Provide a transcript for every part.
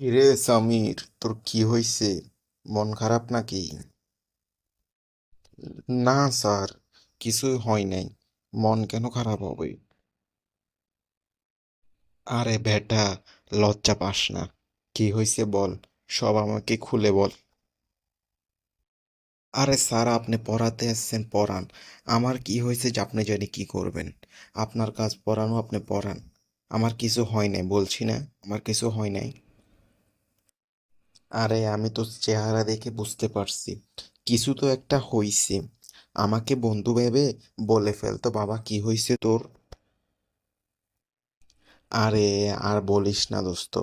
কিরে সামির, তোর কি হইছে? মন খারাপ নাকি? না স্যার, কিছুই হয় নাই। মন কেন খারাপ হবে? আরে বেটা, লজ্জা পাস না। কি হয়েছে বল, সব আমাকে খুলে বল। আরে স্যার, আপনি পড়াতে আসছেন পড়ান। আমার কি হয়েছে যে আপনি জানি কি করবেন। আপনার কাজ পড়ানো, আপনি পড়ান। আমার কিছু হয় নাই, বলছি না, আমার কিছু হয় নাই। আরে, আমি তো চেহারা দেখে বুঝতে পারছি। কিছু তো একটা হইছে। আমাকে বন্ধু ভেবে বলে ফেলতো বাবা, কি হইছে তোর? আরে, আর বলিস না দোস্ত,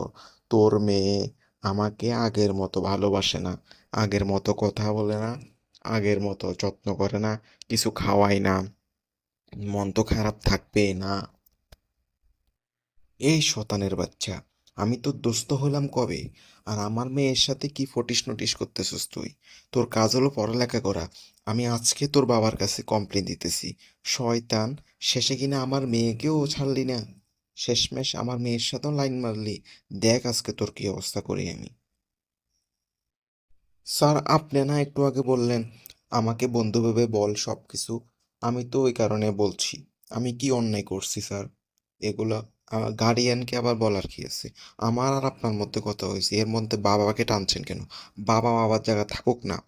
তোর মেয়ে আমাকে আগের মতো ভালোবাসে না। আগের মতো কথা বলে না, আগের মতো যত্ন করে না, কিছু খাওয়াই না। মন তো খারাপ থাকবে না। এই শতানের বাচ্চা। আমি তোর দোস্ত হলাম কবে? আর আমার মেয়ের সাথে কি ফটিস নটিস করতেছিস তুই? তোর কাজ হলো পড়ালেখা করা। আমি আজকে তোর বাবার কাছে কমপ্লেন দিতেছি। শয়তান, শেষে কিনা আমার মেয়েকেও ছাড়লি না? শেষমেশ আমার মেয়ের সাথেও লাইন মারলি। দেখ আজকে তোর কি অবস্থা করি আমি। স্যার, আপনি না একটু আগে বললেন, আমাকে বন্ধু ভেবে বল সব কিছু আমি তো ওই কারণে বলছি। আমি কি অন্যায় করছি, স্যার? এগুলো গার্ডিয়ানকে আবার বলার কি আছে? আমার আর আপনার মধ্যে কথা হয়েছে। এর মধ্যে বাবাকে টানছেন কেন? বাবা বাবার জায়গা থাকুক না।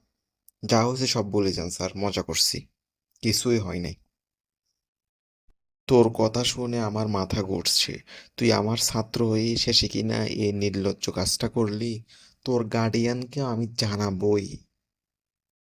যা হয়েছে সব বলে যান, স্যার। মজা করছি। কিছুই হয় নাই। তোর কথা শুনে আমার মাথা ঘুরছে। তুই আমার ছাত্র হয়ে শেষে কিনা এই নির্লজ্জ কাজটা করলি? তোর গার্ডিয়ানকে আমি জানাবই।